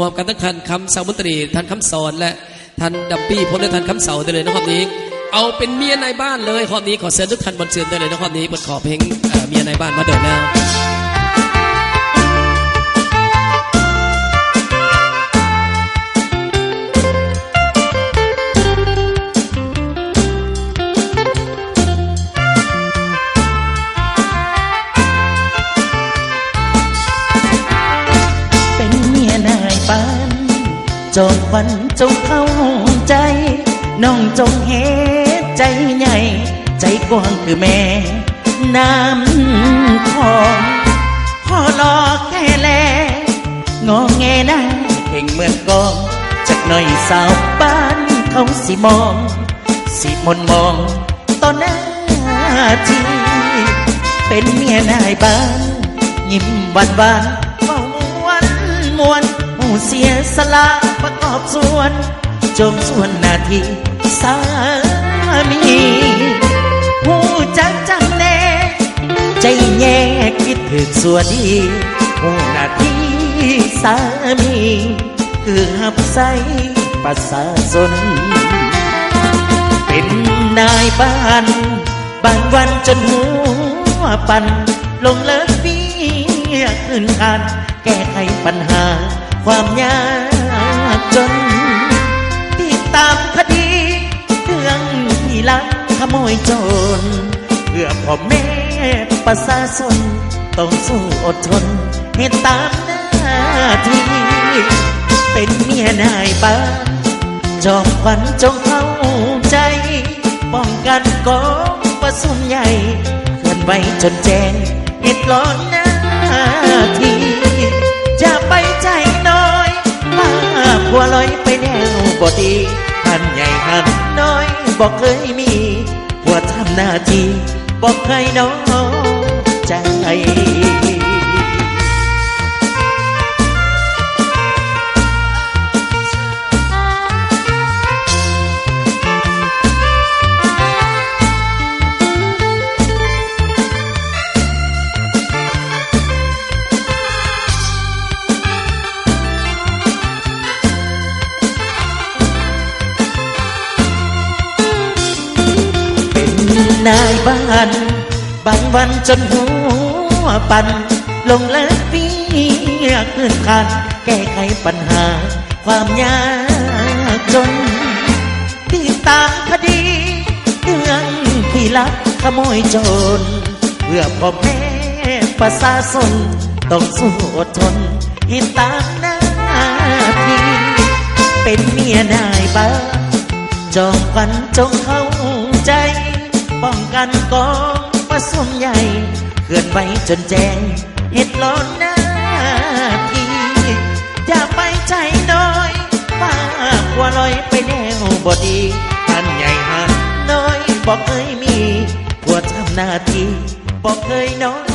รวมกันทั้งทันคำสาวมนตรีทันคำสอนและทันดัมปี้พร้อมด้วยทันคำเสาได้เลยนะครับนี้ เอาเป็นเมียในบ้านเลยข้อนี้ขอเชิญทุกท่านบนเชิญได้เลยนะครับนี้บนขอเพลงเมียในบ้านมาเดินแล้ว จอมควันจงเข้าใจ น้องจงเฮ็ดใจใหญ่ ใจกว้างคือแม่ น้ำของพ่อรอแค่แล งอแงน้าเพ่งเหมือนกองจากหน่อยสาวบ้านเขาสิมอง สิมนมองต่อหน้าทีเป็นเมียนายบ้าน ยิ้มหวานหวานเฝ้ามวนมวน เสียสละประกอบส่วน จงส่วนนาทีสามีหูจักจำแน่ใจแย่คิดถึงส่วนดีหูหน้าทีสามี คือหับใส่ประสาสน เป็นนายบ้านบางวันจนหัวปันลงเลิกเบี้ยขึ้นคานแก้ไขปัญหา ความยากจน ติดตามคดีเรื่องที่ลักขโมยโจร เพื่อพ่อแม่ประชาชนต้องสู้อดทนเหตุตามหน้าที่เป็นเมียนายบ้านจอมขวัญจงเข้าใจ ป้องกันกองประสุมใหญ่ เคลื่อนไหวจนแจ้งเหตุร้อนหน้าที บอดีหันใหญ่หันน้อยบอกเคยมีผัวทำหน้าที่บอกเคยน้องใจ บ้าน บางวันจนหัวปันลงเลิกเบี้ยขึ้นคันแก้ไขปัญหา ความยากจนติดตามคดีเรื่องที่ลักขโมยโจรเพื่อพ่อแม่ประชาชนต้องสู้อดทนเหตุตามหน้าที่เป็นเมียนายบ้านจอมขวัญจงเข้าใจ ป้องกันกองประสมใหญ่เคลื่อนไหวจนแจ้งเห็ดล้อนหน้าทีอย่าไปใจน้อยป้ากลัวลอยไปแนวบอดีท่านใหญ่หันน้อยบอกเคยมีผัวทำหน้าที่บอกเคยน้อย